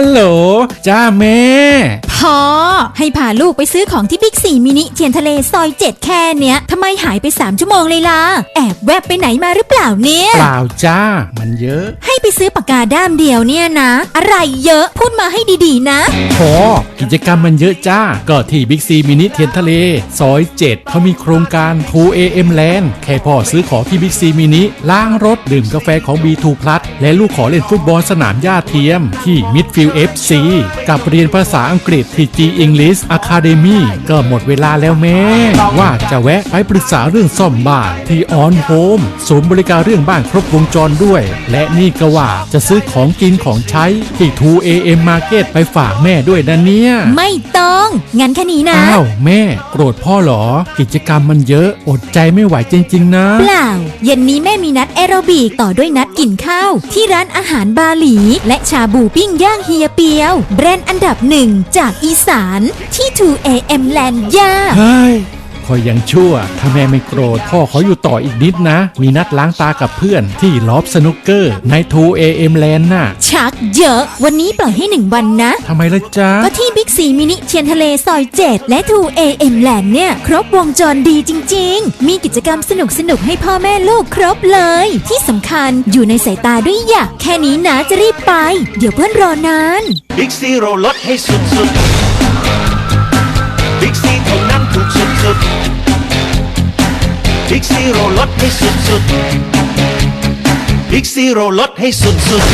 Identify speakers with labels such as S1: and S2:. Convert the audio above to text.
S1: ฮัลโหล จ้าแม่
S2: พอให้พาลูกไปซื้อของที่บิ๊กซีมินิเทียนทะเลซอยเจ็ดแค่เนี้ยทำไมหายไป 3 ชั่วโมงเลยล่ะ แอบแวบไปไหนมาหรือเปล่าเนี่ย
S1: เปล่าจ้า มันเยอะ
S2: ให้ไป ซื้อปากกาด้ามเดียวเนี่ยนะ อะไรเยอะพูดมาให้ดีๆนะ
S1: พอกิจกรรมมันเยอะจ้า ก็ที่บิ๊กซีมินิเทียนทะเล ซอย 7 เขามีโครงการ 2 AM Land แค่พ่อซื้อของที่บิ๊กซีมินิล้างรถดื่มกาแฟของ B2 Plus และลูกขอเล่นฟุตบอลสนามหญ้าเทียม ที่ Midfield FC กับเรียนภาษาอังกฤษที่ G English Academy ก็หมดเวลาแล้วแม่ว่าจะแวะไปปรึกษาเรื่องซ่อมบ้านที่ On Home ศูนย์บริการเรื่องบ้านครบวงจรด้วย และนี่ก็ว่าจะซื้อของกินของใช้ที่ 2 AM Market ไปฝากแม่ด้วยนะเนี่ย
S2: ไม่ต้อง งั้นแค่นี้นะ
S1: อ้าวแม่โกรธพ่อเหรอ กิจกรรมมันเยอะอดใจไม่ไหวจริง ๆ นะ
S2: เปล่า เย็นนี้แม่มีนัดแอโรบิกต่อด้วยนัดกินข้าว ที่ร้านอาหารบาหลี และชาบูปิ้งย่างเฮียเปียว แบรนด์อันดับหนึ่งจากอีสานที่ 2AM Land ย่า
S1: เฮ้ย คอยยังชั่ว ถ้าแม่ไม่โกรธพ่อขออยู่ต่ออีกนิดนะ มีนัดล้างตากับเพื่อนที่ลอบสนุกเกอร์ใน 2AM Land น่ะ
S2: ชักเยอะ วันนี้ปล่อยให้หนึ่งวันนะ
S1: ทำไมล่ะจ๊ะ
S2: ก็ที่บิ๊กซีมินิเทียนทะเลซอย 7 และ 2AM Land เนี่ย ครบวงจรดีจริง ๆ มีกิจกรรมสนุกๆให้พ่อแม่ลูกครบเลย ที่สำคัญอยู่ในสายตาด้วยอยากแค่นี้นะจะรีบไป เดี๋ยวเพื่อนรอนาน
S3: บิ๊กซีโรลดให้สุดสุ ซีโรลดให้สุดสุดบิ๊กซีโรลดให้สุดสุด